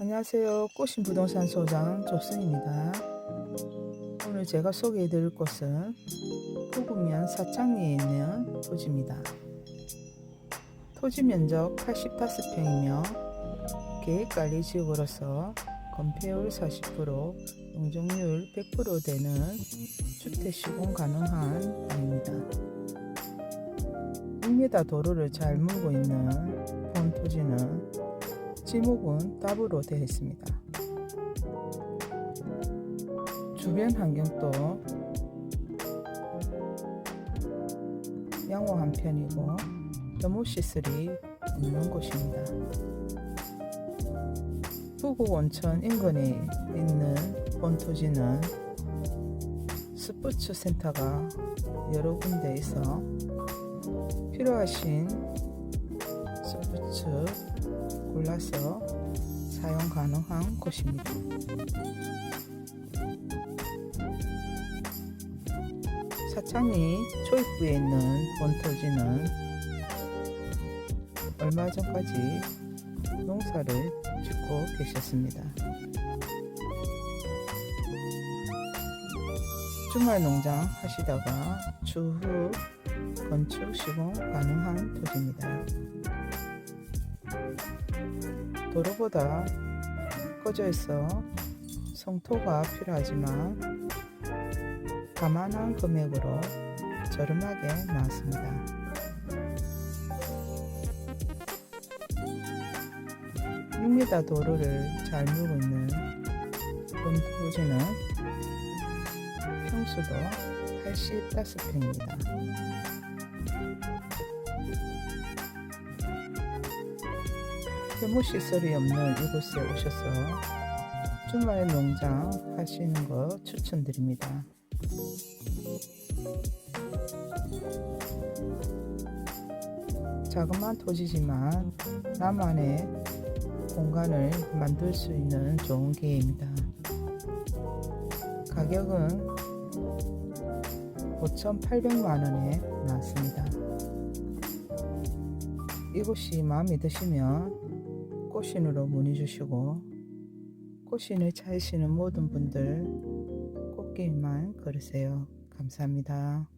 안녕하세요. 꽃신 부동산 소장 조승입니다. 오늘 제가 소개해 드릴 곳은 포구면 사창리에 있는 토지입니다. 토지 면적 85평이며 계획관리 지역으로서 건폐율 40%, 용적률 100% 되는 주택 시공 가능한 땅입니다. 6m 도로를 잘 물고 있는 본 토지는 지목은 답으로 되어 있습니다. 주변 환경도 양호한 편이고 너무 시설이 없는 곳입니다. 부곡 온천 인근에 있는 본토지는 스포츠 센터가 여러 군데 있어 필요하신 스포츠 골라서 사용 가능한 곳입니다. 사창리 초입구에 있는 본토지는 얼마 전까지 농사를 짓고 계셨습니다. 주말 농장 하시다가 추후 건축 시공 가능한 토지입니다. 도로보다 꺼져 있어 성토가 필요하지만 가만한 금액으로 저렴하게 나왔습니다. (6m) 도로를 잘 밀고 있는 본토지는 평수도 85평입니다. 폐모 시설이 없는 이곳에 오셔서 주말 농장 하시는 거 추천드립니다. 자그마한 토지지만 나만의 공간을 만들 수 있는 좋은 기회입니다. 가격은 5,800만원에 나왔습니다. 이곳이 마음에 드시면 꽃신으로 문의 주시고 꽃신을 찾으시는 모든 분들 꽃길만 걸으세요. 감사합니다.